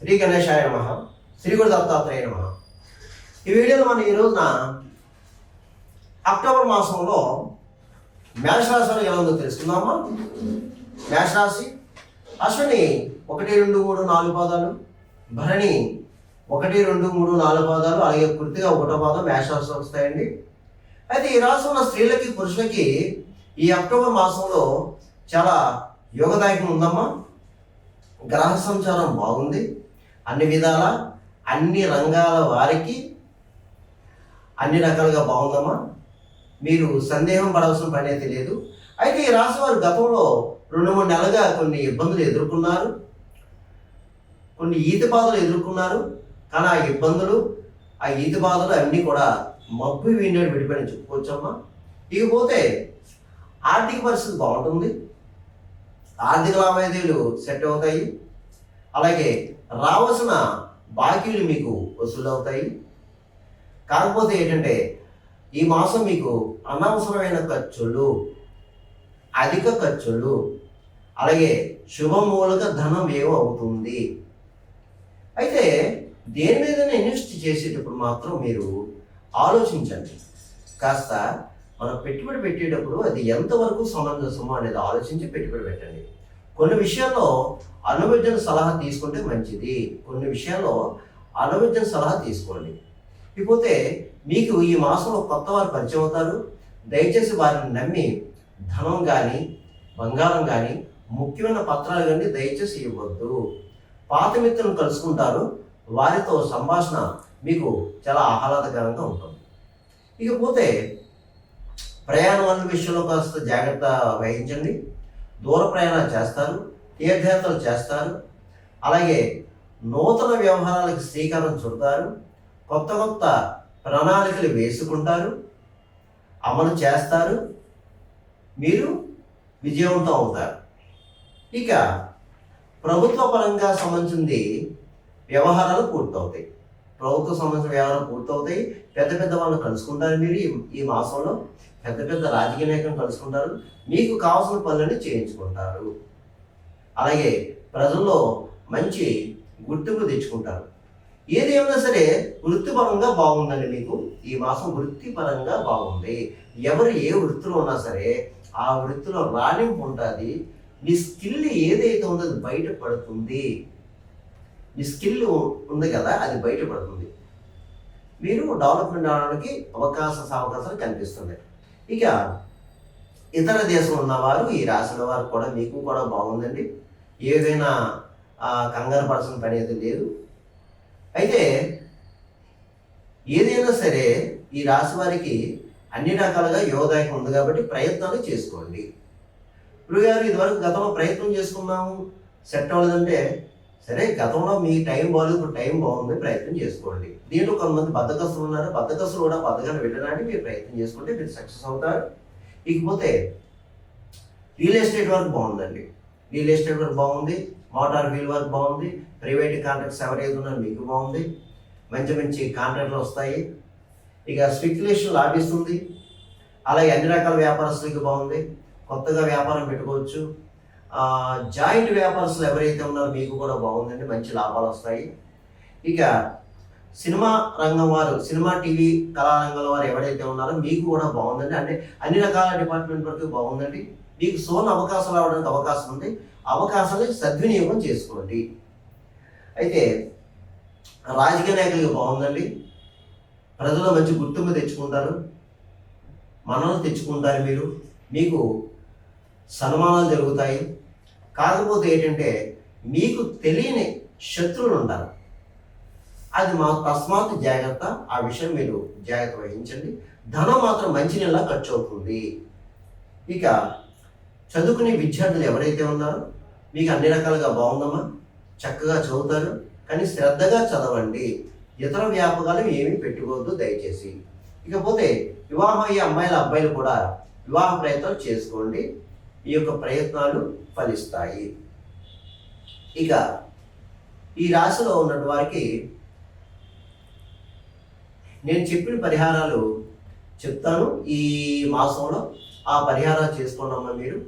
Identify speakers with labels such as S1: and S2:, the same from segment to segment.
S1: శ్రీ గణేశాయ నమ శ్రీ గురు దత్తాత్రేయ నమ. ఈ వీడియోలో మనం ఈ రోజున అక్టోబర్ మాసంలో మేషరాశి ఎలా ఉందో తెలుసుకుందామా? మేషరాశి అశ్విని ఒకటి రెండు మూడు నాలుగు పాదాలు భరణి ఒకటి రెండు మూడు నాలుగు పాదాలు అలాగే పూర్తిగా ఒకటో పాదం మేషరాశి వస్తాయండి. అయితే ఈ రాశి ఉన్న స్త్రీలకి పురుషులకి ఈ అక్టోబర్ మాసంలో చాలా యోగదాయకం ఉందమ్మా. గ్రహ సంచారం బాగుంది. అన్ని విధాల అన్ని రంగాల వారికి అన్ని రకాలుగా బాగుందమ్మా. మీరు సందేహం పడవలసిన పని అయితే లేదు. అయితే ఈ రాశి వారు గతంలో రెండు మూడు నెలలుగా కొన్ని ఇబ్బందులు ఎదుర్కొన్నారు. కొన్ని ఈతి బాధలు ఎదుర్కొన్నారు. కానీ ఆ ఇబ్బందులు ఆ ఈతి బాధలు అన్నీ కూడా మబ్బు వీడినాడు విడిపోయిన చెప్పుకోవచ్చమ్మా. ఇకపోతే ఆర్థిక పరిస్థితి బాగుంటుంది. ఆర్థిక లావాదేవీలు సెట్ అవుతాయి. అలాగే రావాల్సిన బాకీలు మీకు వసూలు అవుతాయి. కాకపోతే ఏంటంటే ఈ మాసం మీకు అనవసరమైన ఖర్చులు అధిక ఖర్చులు అలాగే శుభమూలక ధనం ఏవో అవుతుంది. అయితే దేని మీదైనా ఇన్వెస్ట్ చేసేటప్పుడు మాత్రం మీరు ఆలోచించండి. కాస్త మనం పెట్టుబడి పెట్టేటప్పుడు అది ఎంతవరకు సమంజసమో అనేది ఆలోచించి పెట్టుబడి పెట్టండి. కొన్ని విషయాల్లో అనువిజ్ఞన సలహా తీసుకుంటే మంచిది. కొన్ని విషయాల్లో అనువిజ్ఞన సలహా తీసుకోండి. ఇకపోతే మీకు ఈ మాసంలో కొత్త వారు పరిచయం అవుతారు. దయచేసి వారిని నమ్మి ధనం కానీ బంగారం కానీ ముఖ్యమైన పత్రాలు కానీ దయచేసి ఇవ్వద్దు. పాత మిత్రులను కలుసుకుంటారు. వారితో సంభాషణ మీకు చాలా ఆహ్లాదకరంగా ఉంటుంది. ఇకపోతే ప్రయాణం అన్న విషయంలో కాస్త జాగ్రత్త వహించండి. దూర ప్రయాణాలు చేస్తారు తీర్థయాత్రలు చేస్తారు. అలాగే నూతన వ్యవహారాలకు శ్రీకారం చుడతారు కొత్త కొత్త ప్రణాళికలు వేసుకుంటారు అమలు చేస్తారు మీరు విజయవంతం అవుతారు. ఇక ప్రభుత్వ పరంగా సంబంధించింది వ్యవహారాలు పూర్తవుతాయి. ప్రభుత్వ సంబంధించిన వ్యవహారాలు పూర్తవుతాయి. పెద్ద పెద్ద వాళ్ళు కలుసుకుంటారు మీరు ఈ మాసంలో. పెద్ద పెద్ద రాజకీయ నాయకులను కలుసుకుంటారు. మీకు కావాల్సిన పనులన్నీ చేయించుకుంటారు. అలాగే ప్రజల్లో మంచి గుర్తింపు తెచ్చుకుంటారు. ఏది సరే వృత్తిపరంగా బాగుందండి మీకు. ఈ మాసం వృత్తిపరంగా బాగుంది. ఎవరు ఏ వృత్తిలో ఉన్నా సరే ఆ వృత్తిలో రాణింపు ఉంటుంది. మీ స్కిల్ ఏదైతే ఉందో అది బయటపడుతుంది మీ స్కిల్ ఉంది కదా అది బయటపడుతుంది మీరు డెవలప్మెంట్ అవడానికి అవకాశ అవకాశాలు కనిపిస్తున్నాయి. ఇక ఇతర దేశంలో ఉన్నవారు ఈ రాసిన వారు కూడా మీకు కూడా బాగుందండి. ఏదైనా కంగారు పడాల్సిన పని అయితే లేదు. అయితే ఏదైనా సరే ఈ రాశి వారికి అన్ని రకాలుగా యోగదాయకం ఉంది కాబట్టి ప్రయత్నాలు చేసుకోండి. గురుగారు ఇదివరకు గతంలో ప్రయత్నం చేసుకున్నాము. సెట్ అవ్వలేదంటే సరే గతంలో మీ టైం బాగాలేదు ఇప్పుడు టైం బాగుంది ప్రయత్నం చేసుకోండి. దీంట్లో కొంతమంది బద్దకస్తులు ఉన్నారు. బద్దకస్తులు కూడా బద్దగానే వెళ్ళడానికి మీరు ప్రయత్నం చేసుకుంటే మీరు సక్సెస్ అవుతారు. ఇకపోతే రియల్ ఎస్టేట్ వర్క్ బాగుందండి. రియల్ ఎస్టేట్ వర్క్ బాగుంది. మోటార్ వీల్ వర్క్ బాగుంది. ప్రైవేట్ కాంట్రాక్ట్స్ ఎవరైతే ఉన్నారో మీకు బాగుంది. మంచి మంచి కాంట్రాక్ట్లు వస్తాయి. ఇక స్పెక్యులేషన్ లాభిస్తుంది. అలాగే అన్ని రకాల వ్యాపారస్తులకి బాగుంది. కొత్తగా వ్యాపారం పెట్టుకోవచ్చు. జాయింట్ వ్యాపారస్తులు ఎవరైతే ఉన్నారో మీకు కూడా బాగుందండి మంచి లాభాలు వస్తాయి. ఇక సినిమా రంగం వారు సినిమా టీవీ కళారంగం వారు ఎవరైతే ఉన్నారో మీకు కూడా బాగుందండి. అంటే అన్ని రకాల డిపార్ట్మెంట్ వరకు బాగుందండి. మీకు సోన్ అవకాశాలు రావడానికి అవకాశం ఉంది. అవకాశాలు సద్వినియోగం చేసుకోండి. అయితే రాజకీయ నాయకులకి బాగుందండి. ప్రజలు మంచి గుర్తింపు తెచ్చుకుంటారు. మనల్ని తెచ్చుకుంటారు మీరు. మీకు సన్మానాలు జరుగుతాయి. కాకపోతే ఏంటంటే మీకు తెలియని శత్రువులు ఉంటారు అది మా తస్మాత్ జాగ్రత్త. ఆ విషయం మీరు జాగ్రత్త వహించండి. ధనం మాత్రం మంచి నెల ఖర్చు అవుతుంది ఇక చదువుకునే విద్యార్థులు ఎవరైతే ఉన్నారో మీకు అన్ని రకాలుగా బాగుందమ్మా. చక్కగా చదువుతారు. కానీ శ్రద్ధగా చదవండి. ఇతర వ్యాపకాలు ఏమీ పెట్టుకోవద్దు దయచేసి. ఇకపోతే వివాహం అయ్యే అమ్మాయిల అబ్బాయిలు కూడా వివాహ ప్రయత్నాలు చేసుకోండి. ఈ యొక్క ప్రయత్నాలు ఫలిస్తాయి. ఇక ఈ రాశిలో ఉన్నటువంటి వారికి నేను చెప్పిన పరిహారాలు చెప్తాను. ఈ మాసంలో ఆ పరిహారాలు చేసుకోండమ్మా మీరు?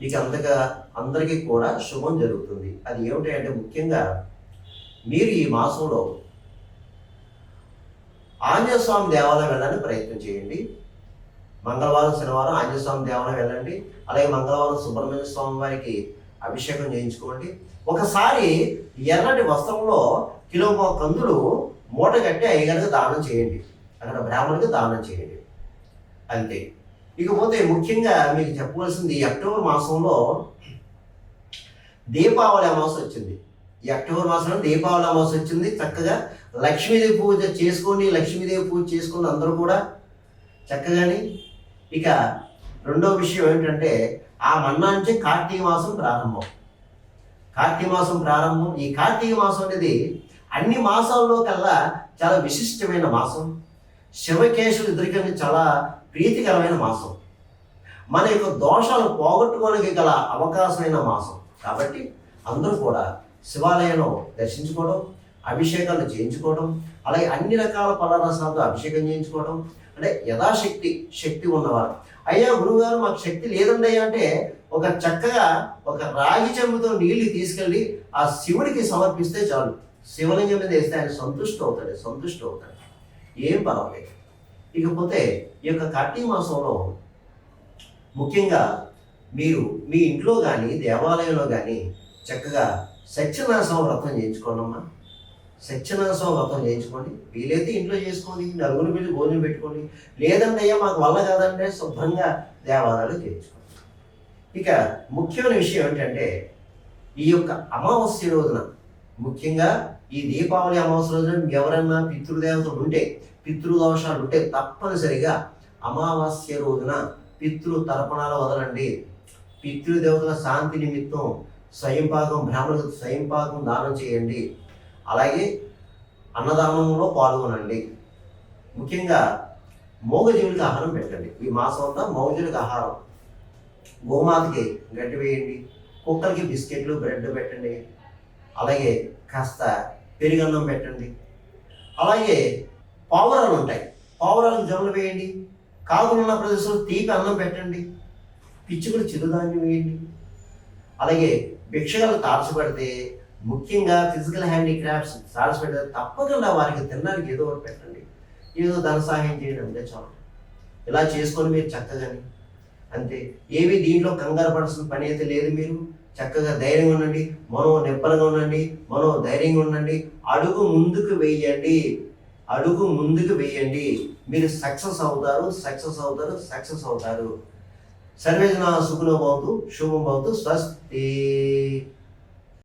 S1: మీకు అంతగా అందరికీ కూడా శుభం జరుగుతుంది. అది ఏమిటి అంటే ముఖ్యంగా మీరు ఈ మాసంలో ఆంజనేయ స్వామి దేవాలయం వెళ్ళడానికి ప్రయత్నం చేయండి. మంగళవారం శనివారం ఆంజనేయ స్వామి దేవాలయం వెళ్ళండి. అలాగే మంగళవారం సుబ్రహ్మణ్య స్వామి వారికి అభిషేకం చేయించుకోండి. ఒకసారి ఎర్రటి వస్త్రంలో కిలో కందులు మూట కట్టి అయ్యగారికి దానం చేయండి. అక్కడ బ్రాహ్మణుడికి దానం చేయండి. అంతే. ఇకపోతే ముఖ్యంగా మీకు చెప్పవలసింది అక్టోబర్ మాసంలో దీపావళి అమావాస్య వచ్చింది. ఈ అక్టోబర్ మాసంలో దీపావళి అమావాస్య వచ్చింది. చక్కగా లక్ష్మీదేవి పూజ చేసుకోండి లక్ష్మీదేవి పూజ చేసుకుని అందరూ కూడా చక్కగాని ఇక రెండో విషయం ఏంటంటే ఆ మన్నా నుంచి కార్తీక మాసం ప్రారంభం. కార్తీక మాసం ప్రారంభం. ఈ కార్తీక మాసం అనేది అన్ని మాసాల్లో కల్లా చాలా విశిష్టమైన మాసం. శివకేశులు ఇద్దరికీ చాలా ప్రీతికరమైన మాసం. మన యొక్క దోషాలు పోగొట్టుకోవడానికి గల అవకాశమైన మాసం. కాబట్టి అందరూ కూడా శివాలయంలో దర్శించుకోవడం అభిషేకాలు చేయించుకోవడం అలాగే అన్ని రకాల పలరసాలతో అభిషేకం చేయించుకోవడం అంటే యథాశక్తి శక్తి ఉన్నవారు. అయ్యా గురువుగారు మాకు శక్తి లేదండి అయ్యా అంటే ఒక చక్కగా ఒక రాగి చెంబుతో నీళ్ళు తీసుకెళ్ళి ఆ శివుడికి సమర్పిస్తే చాలు. శివలింగం మీద వేస్తే ఆయన సంతుష్టి అవుతాడు సంతుష్టి అవుతాడు. ఏం పర్వాలేదు. ఇకపోతే ఈ యొక్క కార్తీక మాసంలో ముఖ్యంగా మీరు మీ ఇంట్లో కానీ దేవాలయంలో కానీ చక్కగా సత్యనాశం వ్రతం చేయించుకోండమ్మా. సత్యనాశం వ్రతం చేయించుకోండి. వీలైతే ఇంట్లో చేసుకోండి నలుగురు మీద భోజనం పెట్టుకోండి. లేదంటే అయ్యా మాకు వల్ల కాదంటే శుభ్రంగా దేవాలయాలు చేయించుకోండి. ఇక ముఖ్యమైన విషయం ఏంటంటే ఈ యొక్క అమావాస్య రోజున ముఖ్యంగా ఈ దీపావళి అమావాస్య రోజున ఎవరన్నా పితృదేవతలు ఉంటే పితృదోషాలు ఉంటే తప్పనిసరిగా అమావాస్య రోజున పితృ తర్పణాలు వదలండి. పితృదేవతల శాంతి నిమిత్తం స్వయంపాకం బ్రాహ్మణులకు స్వయంపాకం దానం చేయండి. అలాగే అన్నదానంలో పాల్గొనండి. ముఖ్యంగా మోగజీవులకి ఆహారం పెట్టండి. ఈ మాసం అంతా మోగజీవులకి ఆహారం. గోమాతకి గడ్డి వేయండి. కుక్కలకి బిస్కెట్లు బ్రెడ్ పెట్టండి. అలాగే కాస్త పెరుగన్నం పెట్టండి. అలాగే పావురాలు ఉంటాయి. పావురాలకు జొన్నలు వేయండి. కాకులు ఉన్న ప్రదేశంలో తీపి అన్నం పెట్టండి. పిచ్చుకులు చిరుధాన్యం వేయండి. అలాగే భిక్షగాలు తారసపడితే ముఖ్యంగా ఫిజికల్ హ్యాండిక్రాఫ్ట్స్ పెట్టారు తప్పకుండా వారికి తినడానికి ఏదో ఒకటి పెట్టండి. ఏదో ధన సహాయం చేయడం అంటే చాలు. ఇలా చేసుకొని మీరు చక్కగాని అంతే. ఏవి దీంట్లో కంగారు పడాల్సిన పని అయితే లేదు మీరు. చక్కగా ధైర్యంగా ఉండండి మనో నిబ్బరంగా ఉండండి మనో ధైర్యంగా ఉండండి. అడుగు ముందుకు వేయండి. అడుగు ముందుకు వేయండి. మీరు సక్సెస్ అవుతారు సక్సెస్ అవుతారు సక్సెస్ అవుతారు. సర్వేజన సుఖనో భవతు శుభం భవతు స్వస్తి.